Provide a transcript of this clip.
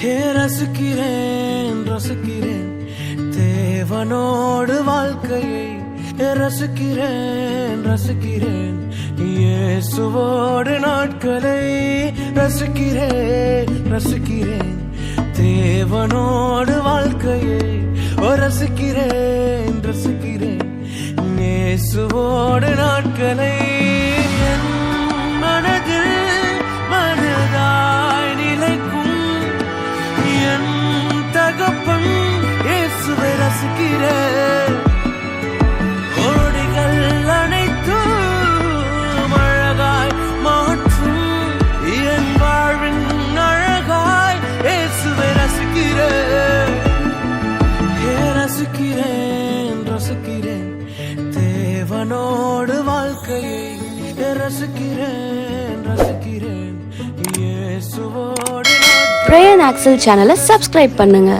ஹே ரசிக்கிறேன் ரசிக்கிறேன் தேவனோடு வாழ்க்கையை ஹே, ரசிக்கிறேன் ரசிக்கிறேன். இயேசுவோடு நாட்களை ரசிக்கிறேன் ரசிக்கிறேன். தேவனோடு வாழ்க்கையை ஓ ரசிக்கிறேன் ரசிக்கிறேன். இயேசுவோடு நாட்களை என் மனதில் மனதாய் நிலைக்கும். என் தகப்பன் இயேசுவை ரசிக்கிறேன். ரசிக்கிறேன் ரசிக்கிறேன். தேவனோடு வாழ்க்கையை ரசிக்கிறேன் ரசிக்கிறேன். இயேசுவோடு பிரேயன் ஆக்சல் சேனலை சப்ஸ்கிரைப் பண்ணுங்க.